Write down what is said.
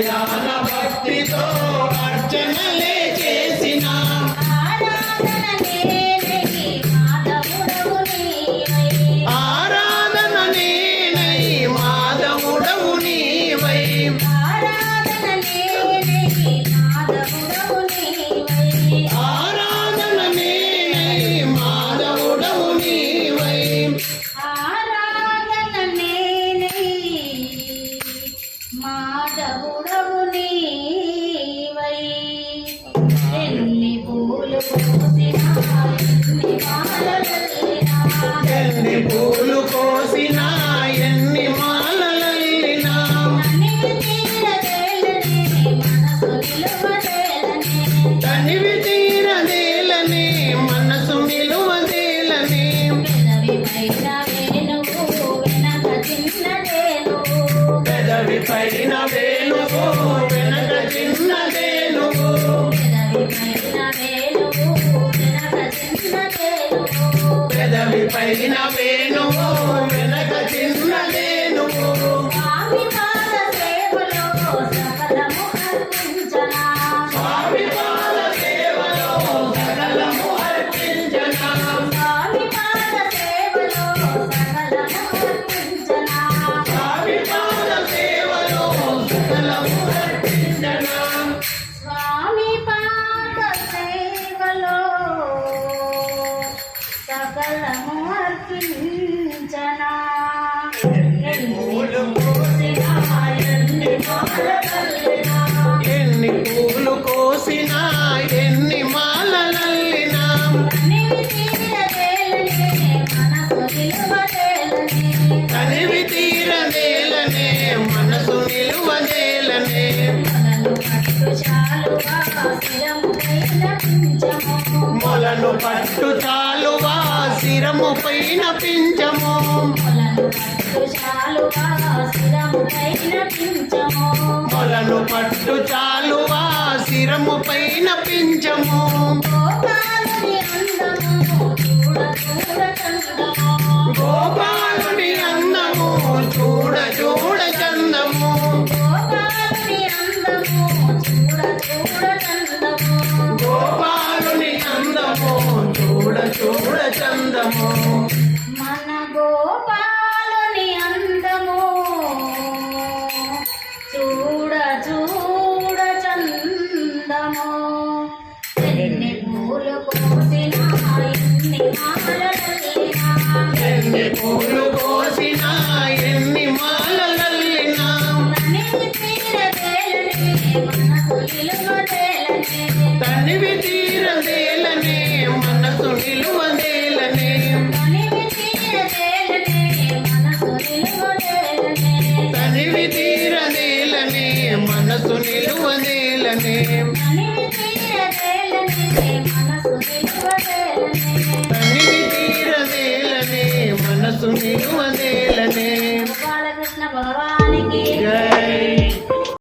భక్తితో అర్చనలే చేసినా వెనకటిన పైన వంచనా ఎన్ని పూలు కోసినా ఎన్ని మాలలల్లినా. కనివి తీర నేలనే మనసు నిలువ నేలనే. మొలను పట్టు చాలువా శిరము పైన పింఛము మొలను పట్టు చాలువా శిరము పైన పింఛము ఎన్ని పూలు పోసినా ఎన్ని మాల నల్లినా తనివి తీరదేలనే మనసు నిలువదేలనే తనివి తీరదేలనే మనసు నిలువదేలనే ಸುನಿಯುವುದೇ